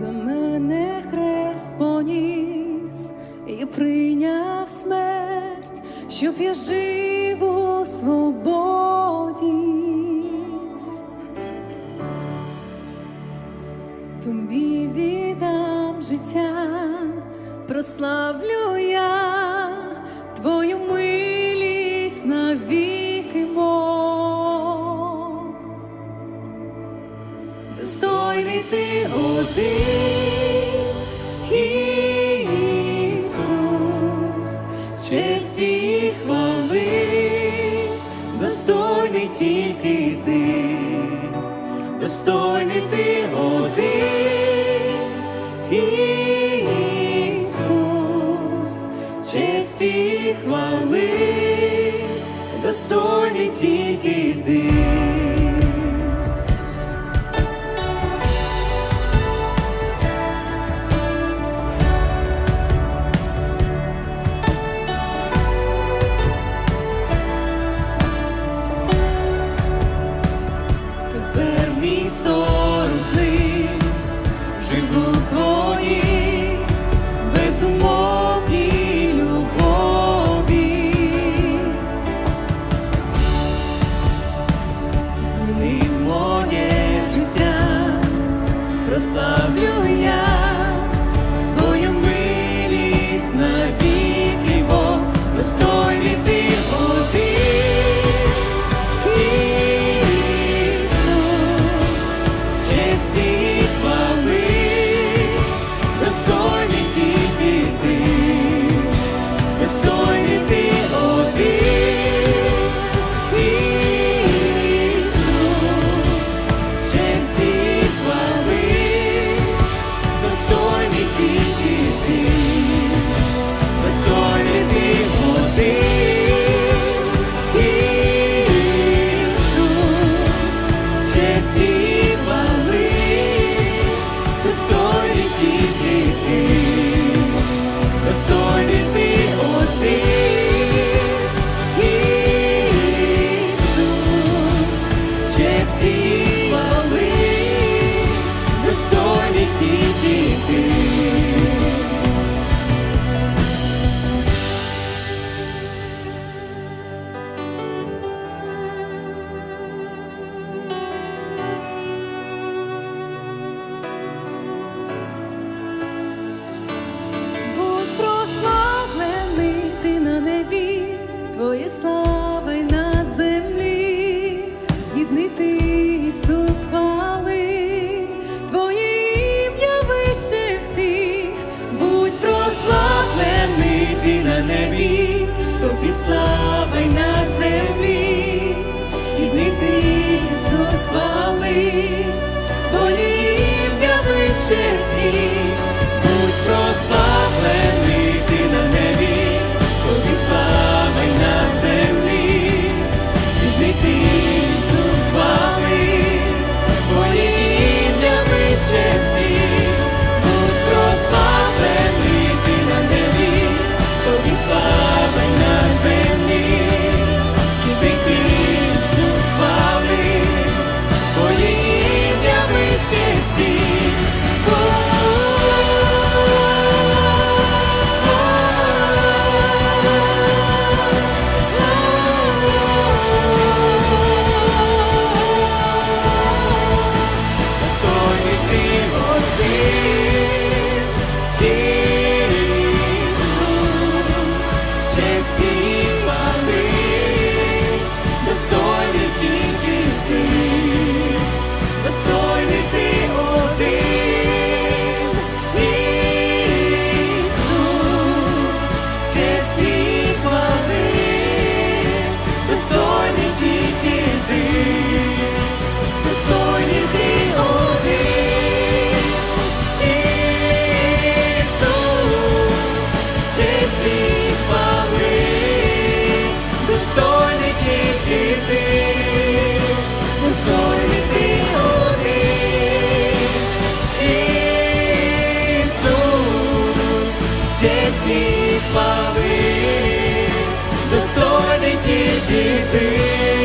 За мене хрест поніс і прийняв смерть, щоб я жив у свободі. Тобі віддам життя, прославлю я твою милість навіки мо. Спасителі і хвали, достойний тільки ти, достойний ти один, Ісус, честі хвали, достойний тільки ти. прославлю я. всі, будь просто. ти.